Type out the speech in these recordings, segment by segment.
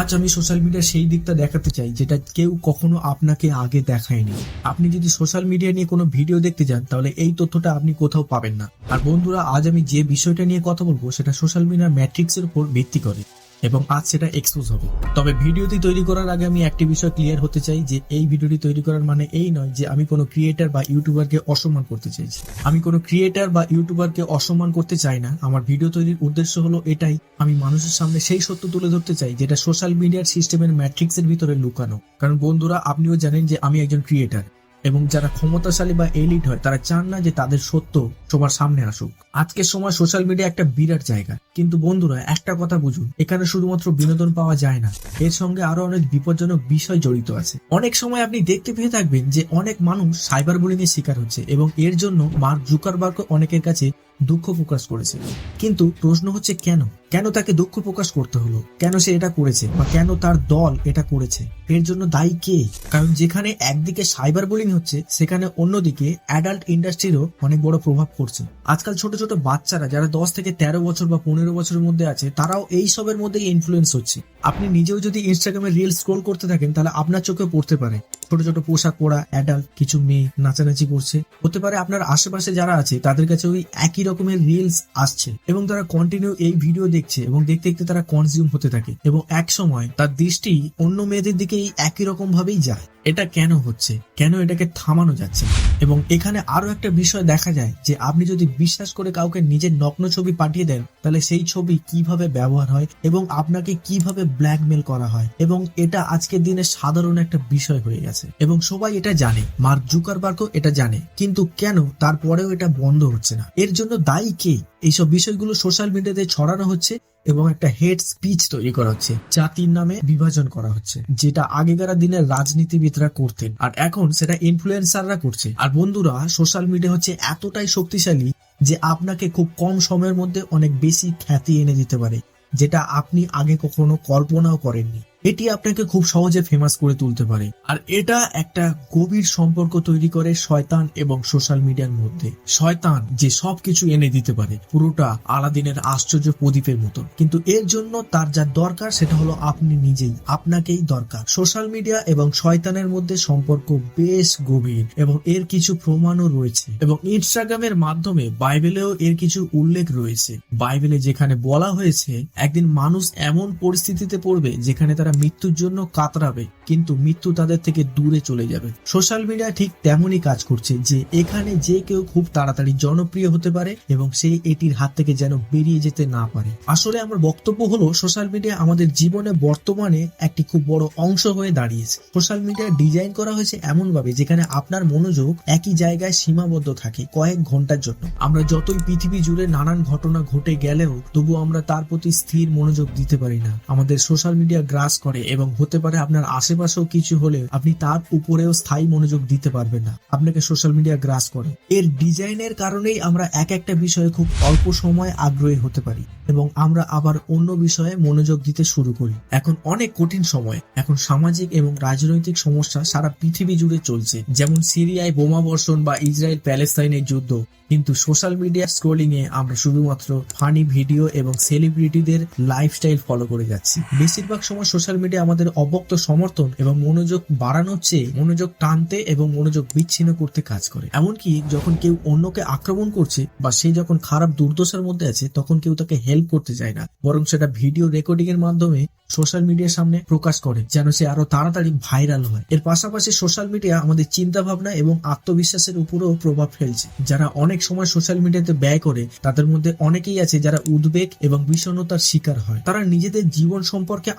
আজ আমি সোশ্যাল মিডিয়ার সেই দিকটা দেখাতে চাই, যেটা কেউ কখনো আপনাকে আগে দেখায়নি। আপনি যদি সোশ্যাল মিডিয়া নিয়ে কোনো ভিডিও দেখতে যান, তাহলে এই তথ্যটা আপনি কোথাও পাবেন না। আর বন্ধুরা, আজ আমি যে বিষয়টা নিয়ে কথা বলব, সেটা সোশ্যাল মিডিয়ার ম্যাট্রিক্সের উপর ভিত্তি করে। এবং আজ সেটা এক্সপোজ হবে। তবে ভিডিওটি তৈরি করার আগে আমি একটি বিষয় ক্লিয়ার হতে চাই যে এই ভিডিওটি তৈরি করার মানে এই নয় যে আমি কোনো ক্রিয়েটার বা ইউটিউবারকে অসম্মান করতে চাইছি। আমি কোনো ক্রিয়েটার বা ইউটিউবারকে অসম্মান করতে চাই না। আমার ভিডিও তৈরির উদ্দেশ্য হলো এটাই, আমি মানুষের সামনে সেই সত্য তুলে ধরতে চাই যেটা সোশ্যাল মিডিয়ার সিস্টেমের ম্যাট্রিক্সের ভিতরে লুকানো। কারণ বন্ধুরা, আপনিও জানেন যে আমি একজন ক্রিয়েটার এবং যারা ক্ষমতাশালী বা এলিট হয়, তারা চান না যে তাদের সত্য সবার সামনে আসুক। আজকের সময় সোশ্যাল মিডিয়া একটা বিরাট জায়গা। কিন্তু বন্ধুরা, একটা কথা বুঝুন, এখানে শুধুমাত্র বিনোদন পাওয়া যায় না। এর সঙ্গে আরও অনেক বিপজ্জনক বিষয় জড়িত আছে। অনেক সময় আপনি দেখতে পেয়ে থাকবেন যে অনেক মানুষ সাইবার বুলিং এর শিকার হচ্ছে এবং এর জন্য মার্ক জুকারবার্গ অনেকের কাছে দুঃখ প্রকাশ করেছে। কিন্তু প্রশ্ন হচ্ছে কেন? কেন তাকে দুঃখ প্রকাশ করতে হলো? কেন সে এটা করেছে? বা কেন তার দল এটা করেছে? এর জন্য দায়ী কে? কারণ যেখানে একদিকে সাইবার বুলিং হচ্ছে, সেখানে অন্যদিকে অ্যাডাল্ট ইন্ডাস্ট্রিরও অনেক বড় প্রভাব পড়ছে। আজকাল ছোট ছোট বাচ্চারা যারা দশ থেকে তেরো বছর বা পনেরো বছরের মধ্যে আছে, তারাও এই সবের মধ্যেই ইনফ্লুয়েন্স হচ্ছে। আপনি নিজেও যদি ইনস্টাগ্রামে রিল স্ক্রোল করতে থাকেন, তাহলে আপনার চোখে পড়তে পারে। ছোট ছোট পোশাক পরা অ্যাডাল্ট কিছু মেয়ে নাচানাচি করছে। হতে পারে আপনার আশেপাশে যারা আছে, তাদের কাছে ওই একই রকমের রিলস আসছে এবং তারা কন্টিনিউ এই ভিডিও দেখছে এবং দেখতে দেখতে তারা কনজিউম হতে থাকে এবং এক সময় তার দৃষ্টি অন্য মেয়েদের দিকে এই একই রকম ভাবেই যায়। এটা কেন হচ্ছে? কেন এটাকে থামানো যাচ্ছে? এবং এখানে আরও একটা বিষয় দেখা যায় যে আপনি যদি বিশ্বাস করে কাউকে নিজের নগ্ন ছবি পাঠিয়ে দেন, তাহলে সেই ছবি কীভাবে ব্যবহার হয় এবং আপনাকে কীভাবে ব্ল্যাকমেল করা হয়? এবং এটা আজকের দিনে সাধারণ একটা বিষয় হয়ে গেছে। এবং সবাই এটা জানে। মার্ক জুকারবার্গও এটা জানে। কিন্তু কেন তারপরেও এটা বন্ধ হচ্ছে না? এর জন্য দায়ী কে? এইসব বিষয়গুলো সোশ্যাল মিডিয়াতে ছড়ানো হচ্ছে এবং একটা হেড স্পিচ তৈরি করা হচ্ছে। জাতির নামে বিভাজন করা হচ্ছে, যেটা আগেকার দিনের রাজনীতিবিদরা করতেন। আর এখন সেটা ইনফ্লুয়েন্সাররা করছে। আর বন্ধুরা, সোশ্যাল মিডিয়া হচ্ছে এতটাই শক্তিশালী যে আপনাকে খুব কম সময়ের মধ্যে অনেক বেশি খ্যাতি এনে দিতে পারে, যেটা আপনি আগে কখনো কল্পনাও করেননি। এটি আপনাকে খুব সহজে ফেমাস করে তুলতে পারে। আর এটা একটা গভীর সম্পর্ক তৈরি করে শয়তান এবং সোশ্যাল মিডিয়ার মধ্যে। শয়তান যে সবকিছু এনে দিতে পারে, পুরোটা আলাদিনের আশ্চর্য প্রদীপের মতো কিন্তু এর জন্য তার যা দরকার, সেটা হলো আপনি নিজেই, আপনাকেই দরকার। সোশ্যাল মিডিয়া এবং শয়তানের মধ্যে সম্পর্ক বেশ গভীর এবং এর কিছু প্রমাণও রয়েছে। এবং ইনস্টাগ্রামের মাধ্যমে বাইবেলেও এর কিছু উল্লেখ রয়েছে। বাইবেলে যেখানে বলা হয়েছে, একদিন মানুষ এমন পরিস্থিতিতে পড়বে যেখানে তারা মৃত্যুর জন্য কাতরাবে, কিন্তু মৃত্যু তাদের থেকে দূরে চলে যাবে। সোশ্যাল মিডিয়া ঠিক তেমনই কাজ করছে যে, এখানে যে কেউ খুব তাড়াতাড়ি জনপ্রিয় হতে পারে এবং সে এটির হাত থেকে যেন বেরিয়ে যেতে না পারে। আসলে আমার বক্তব্য হলো সোশ্যাল মিডিয়া আমাদের জীবনে বর্তমানে একটি খুব বড় অংশ হয়ে দাঁড়িয়েছে। সোশ্যাল মিডিয়া ডিজাইন করা হয়েছে এমন ভাবে যেখানে আপনার মনোযোগ একই জায়গায় সীমাবদ্ধ থাকে কয়েক ঘণ্টার জন্য। আমরা যতই পৃথিবী জুড়ে নানান ঘটনা ঘটে গেলেও তবু আমরা তার প্রতি স্থির মনোযোগ দিতে পারি না। আমাদের সোশ্যাল মিডিয়া গ্রাস করে এবং হতে পারে আপনার আশেপাশেও কিছু হলে আপনি তার উপরেও স্থায়ী মনোযোগ দিতে পারবেন না। আপনাকে সোশ্যাল মিডিয়া গ্রাস করে। এর ডিজাইনের কারণেই আমরা এক একটা বিষয়ে খুব অল্প সময় আগ্রহী হতে পারি এবং আমরা আবার অন্য বিষয়ে মনোযোগ দিতে শুরু করি। এখন অনেক কঠিন সময়। এখন সামাজিক এবং রাজনৈতিক সমস্যা সারা পৃথিবী জুড়ে চলছে। যেমন সিরিয়ায় বোমা বর্ষণ বা ইসরায়েল প্যালেস্তাইনের যুদ্ধ। কিন্তু সোশ্যাল মিডিয়া স্ক্রোলিং এ আমরা শুধুমাত্র ফানি ভিডিও এবং সেলিব্রিটিদের লাইফস্টাইল ফলো করে যাচ্ছি। বেশিরভাগ সময় সোশ্যাল মিডিয়া আমাদের অবক্ত সমর্থন এবং মনোযোগ বাড়ানোর চেয়ে মনোযোগ টানতে এবং মনোযোগ বিচ্ছিন্ন করতে কাজ করে। এমনকি যখন কেউ অন্যকে আক্রমণ করছে বা সে যখন খারাপ দুর্দশার মধ্যে আছে, তখন কেউ তাকে হেল্প করতে চায় না। বরং সেটা ভিডিও রেকর্ডিং এর মাধ্যমে সোশ্যাল মিডিয়ার সামনে প্রকাশ করে, যেন সে আরও তাড়াতাড়ি ভাইরাল হয়। এর পাশাপাশি সোশ্যাল মিডিয়া আমাদের চিন্তা ভাবনা এবং আত্মবিশ্বাসের উপরেও প্রভাব ফেলছে। যারা অনেক সময় সোশ্যাল মিডিয়াতে ব্যয় করে, তাদের মধ্যে অনেকেই আছে যারা উদ্বেগ এবং বিষণ্ণতার শিকার হয়। তারা নিজেদের জীবন সম্পর্কে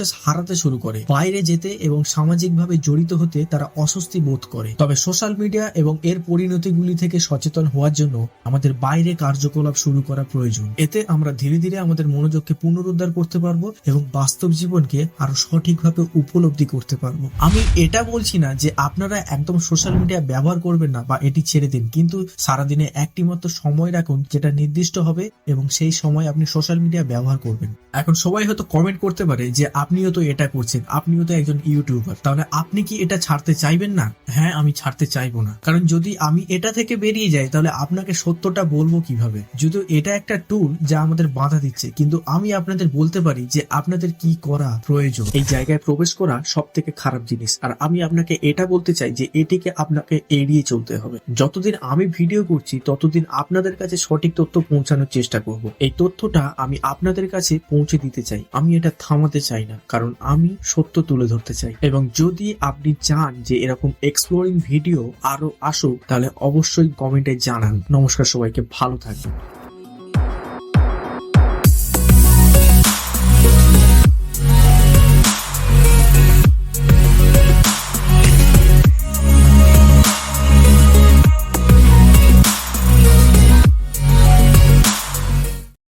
আত্মবিশ্বাস হারাতে শুরু করে। বাইরে যেতে এবং সামাজিকভাবে জড়িত হতে তারা অস্বস্তি বোধ করে। তবে সোশ্যাল মিডিয়া এবং এর পরিণতিগুলি থেকে সচেতন হওয়ার জন্য আমাদের বাইরে কার্যকলাপ শুরু করা প্রয়োজন। এতে আমরা ধীরে ধীরে আমাদের মনোযোগকে পুনরুদ্ধার করতে পারব এবং বাস্তব জীবনকে আরও সঠিকভাবে উপলব্ধি করতে পারব। আমি এটা বলছি না যে আপনারা একদম সোশ্যাল মিডিয়া ব্যবহার করবেন না বা এটি ছেড়ে দিন, কিন্তু সারাদিনে একটি মাত্র সময় রাখুন যেটা নির্দিষ্ট হবে এবং সেই সময় আপনি সোশ্যাল মিডিয়া ব্যবহার করবেন। এখন সবাই হয়তো কমেন্ট করতে পারে যে আপনি আপনিও তো এটা করছেন, আপনিও তো একজন ইউটিউবার, তাহলে আপনি কি এটা ছাড়তে চাইবেন না? হ্যাঁ আমি ছাড়তে চাইব না। কারণ যদি আমি এটা থেকে বেরিয়ে যাই, তাহলে আপনাকে সত্যটা বলব কীভাবে? যদিও এটা একটা টুল যা আমাদের বাধা দিচ্ছে, কিন্তু আমি আপনাদের বলতে পারি যে আপনাদের কি করা প্রয়োজন। এই জায়গায় প্রবেশ করা সব থেকে খারাপ জিনিস। আর আমি আপনাকে এটা বলতে চাই যে এটিকে আপনাকে এড়িয়ে চলতে হবে। যতদিন আমি ভিডিও করছি, ততদিন আপনাদের কাছে সঠিক তথ্য পৌঁছানোর চেষ্টা করব। এই তথ্যটা আমি আপনাদের কাছে পৌঁছে দিতে চাই। আমি এটা থামাতে চাই না। কারণ আমি সত্য তুলে ধরতে চাই। এবং যদি আপনি চান যে এরকম এক্সপ্লোরিং ভিডিও আরও আসুক, তাহলে অবশ্যই কমেন্টে জানান। নমস্কার সবাইকে, ভালো থাকবেন।